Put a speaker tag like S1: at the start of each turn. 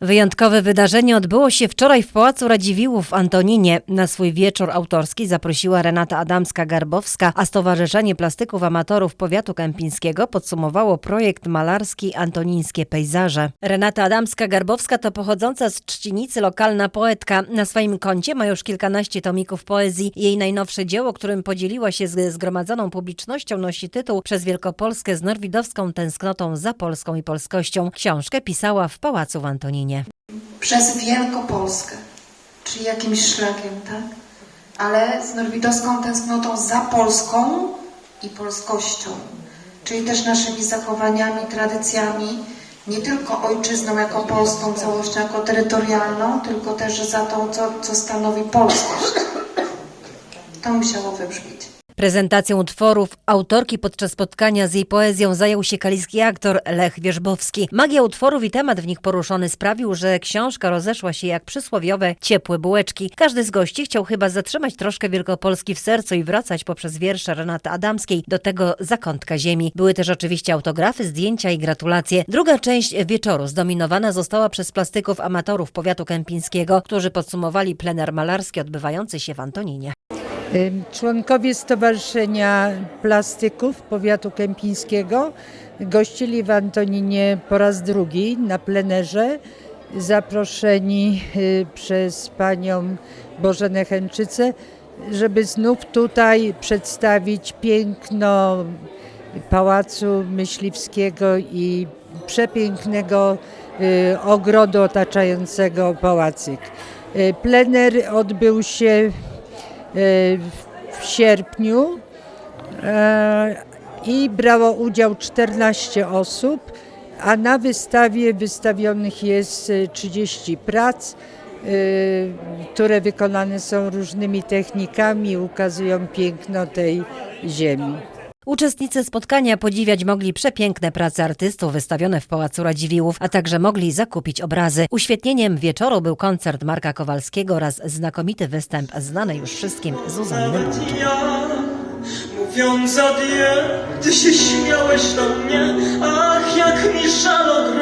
S1: Wyjątkowe wydarzenie odbyło się wczoraj w Pałacu Radziwiłłów w Antoninie. Na swój wieczór autorski zaprosiła Renata Adamska-Garbowska, a Stowarzyszenie Plastyków Amatorów Powiatu Kępińskiego podsumowało projekt malarski Antonińskie Pejzaże. Renata Adamska-Garbowska to pochodząca z Trzcinicy lokalna poetka. Na swoim koncie ma już kilkanaście tomików poezji. Jej najnowsze dzieło, którym podzieliła się ze zgromadzoną publicznością, nosi tytuł Przez Wielkopolskę z norwidowską tęsknotą za Polską i polskością. Książkę pisała w Pałacu w Antoninie.
S2: Przez Wielkopolskę, czyli jakimś szlakiem, tak? Ale z norwidowską tęsknotą za Polską i polskością, czyli też naszymi zachowaniami, tradycjami, nie tylko ojczyzną jako polską całością, jako terytorialną, tylko też za tą, co, co stanowi polskość. To musiało wybrzmieć.
S1: Prezentacją utworów autorki podczas spotkania z jej poezją zajął się kaliski aktor Lech Wierzbowski. Magia utworów i temat w nich poruszony sprawił, że książka rozeszła się jak przysłowiowe ciepłe bułeczki. Każdy z gości chciał chyba zatrzymać troszkę Wielkopolski w sercu i wracać poprzez wiersze Renaty Adamskiej do tego zakątka ziemi. Były też oczywiście autografy, zdjęcia i gratulacje. Druga część wieczoru zdominowana została przez plastyków amatorów powiatu kępińskiego, którzy podsumowali plener malarski odbywający się w Antoninie.
S3: Członkowie Stowarzyszenia Plastyków Powiatu Kępińskiego gościli w Antoninie po raz drugi na plenerze, zaproszeni y, przez panią Bożenę Chęczycę, żeby znów tutaj przedstawić piękno Pałacu Myśliwskiego i przepięknego y, ogrodu otaczającego pałacyk. Y, Plener odbył się w sierpniu e, i brało udział 14 osób, a na wystawie wystawionych jest e, 30 prac, e, które wykonane są różnymi technikami i ukazują piękno tej ziemi.
S1: Uczestnicy spotkania podziwiać mogli przepiękne prace artystów wystawione w Pałacu Radziwiłłów, a także mogli zakupić obrazy. Uświetnieniem wieczoru był koncert Marka Kowalskiego oraz znakomity występ znanej już wszystkim Zuzanny
S4: ja, mówiąc adieu, ty się śmiałeś do mnie Ach, jak mi żal